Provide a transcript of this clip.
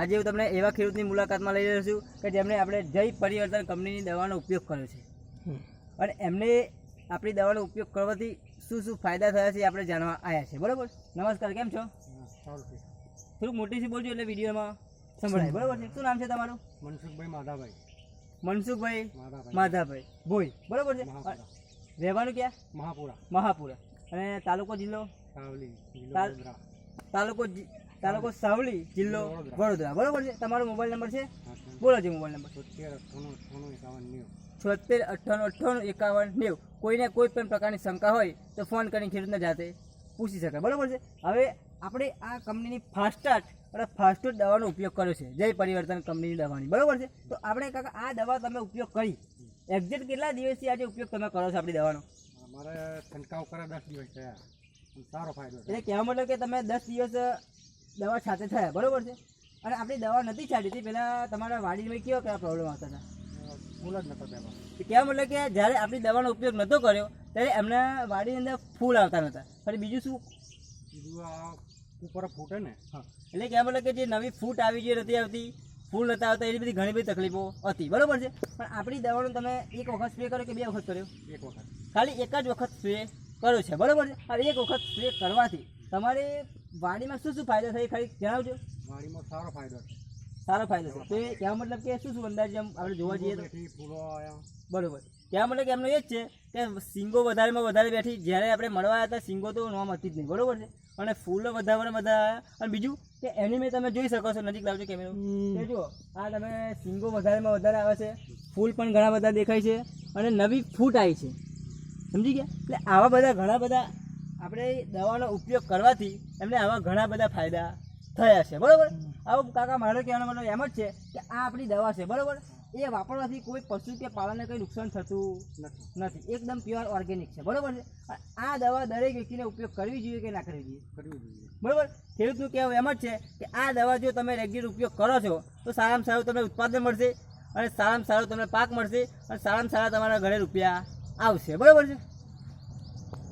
આજે હું તમને એવા ખેડૂતની મુલાકાતમાં લઈ રહ્યો છું કે જેમણે આપણે જય પરિવર્તન કંપનીની દવાનો ઉપયોગ કર્યો છે. અને એમને આપણી દવાનો ઉપયોગ કરવાથી શું શું ફાયદા થયા છે આપણે જાણવા આવ્યા છે. બરાબર? નમસ્કાર કેમ છો? થોડુંક મોટીથી બોલજો એટલે વિડીયોમાં. સંભળાય. બરાબર છે? શું નામ છે તમારું? મનસુખભાઈ માધાભાઈ. મનસુખભાઈ માધાભાઈ. ભોઈ. બરાબર છે? રહેવાનું ક્યાં? મહાપુરા. મહાપુરા. અને તાલુકો જિલ્લો. તાલુકો તાલુકો સાવલી જિલ્લો વડોદરા. બરોબર છે? તમારો મોબાઈલ નંબર છે? બોલો છે મોબાઈલ નંબર. છોતેર અઠ્ઠાણું અઠ્ઠાણું એકાવન નેવું. કોઈને કોઈ પણ પ્રકારની શંકા હોય તો ફોન કરીને ખેડૂતને જાતે પૂછી શકાય. બરાબર છે? હવે આપણે આ કંપનીની ફાસ્ટાર્ટ અને ફાસ્ટુડ દવાનો ઉપયોગ કર્યો છે. જય પરિવર્તન કંપનીની દવાની. બરાબર છે? તો આપણે કાકા આ દવા તમે ઉપયોગ કરી. એક્ઝેક્ટ કેટલા દિવસથી આજે ઉપયોગ તમે કરો છો આપણી દવાનો? અમારે છંટકાવ કરે દસ દિવસ થયા. સારો ફાયદો એટલે કહેવા મતલબ કે તમે દસ દિવસ દવા સાથે થયા બરાબર છે? અને આપણી દવા નથી છાંટી હતી પહેલાં તમારા વાડીમાં કેવા કયા પ્રોબ્લેમ આવતા હતા? ફૂલ જ નહોતો તેમાં તો મતલબ કે જ્યારે આપણી દવાનો ઉપયોગ નહોતો કર્યો ત્યારે એમના વાડીની અંદર ફૂલ આવતા નહોતા ફરી બીજું શું? ઉપર ફૂટે ને. એટલે કેવા મતલબ કે જે નવી ફૂટ આવી જે નથી આવતી ફૂલ નહોતા આવતા એની બધી ઘણી બધી તકલીફો હતી બરાબર છે? પણ આપણી દવાનો તમે એક વખત સ્પ્રે કર્યો કે બે વખત કર્યો? એક વખત. ખાલી એક જ વખત સ્પ્રે કર્યો છે બરાબર છે? અને એક વખત સ્પ્રે કરવાથી તમારે વાડીમાં શું શું ફાયદો થાય ખાલી જણાવજો. વાડીમાં સારો ફાયદો છે. સારો ફાયદો છે. તો કહેવા મતલબ કે શું શું અંદાજ એમ આપણે જોવા જઈએ તો? ફૂલો બરોબર. ત્યાં મતલબ કે એમનો એ જ છે કે સિંગો વધારેમાં વધારે બેઠી. જ્યારે આપણે મળવા હતા સિંગો તો નોમ હતી જ નહીં. બરોબર છે? અને ફૂલો વધારે વધારે અને બીજું કે એની મેં તમે જોઈ શકો છો નજીક લાવજો કેમેરો કે જુઓ આ તમે સિંગો વધારેમાં વધારે આવે છે. ફૂલ પણ ઘણા બધા દેખાય છે. અને નવી ફૂટ આવી છે. સમજી ગયા? એટલે આવા બધા ઘણા બધા આપણે દવાનો ઉપયોગ કરવાથી એમને આવા ઘણા બધા ફાયદા થયા છે. બરાબર? આવું કાકા મારો કહેવાનો મતલબ એમ જ છે કે આ આપણી દવા છે બરાબર? એ વાપરવાથી કોઈ પશુ કે પાલનને કંઈ નુકસાન થતું નથી. નથી. એકદમ પ્યોર ઓર્ગેનિક છે. બરાબર છે? આ દવા દરેક વ્યક્તિને ઉપયોગ કરવી જોઈએ કે ના કરવી જોઈએ? કરવું જોઈએ. બરાબર? ખેડૂતનું કહેવું એમ જ છે કે આ દવા જો તમે રેગ્યુલર ઉપયોગ કરો છો તો સારામાં સારું તમને ઉત્પાદન મળશે અને સારામાં સારો તમને પાક મળશે અને સારામાં સારા તમારા ઘરે રૂપિયા આવશે. બરાબર છે?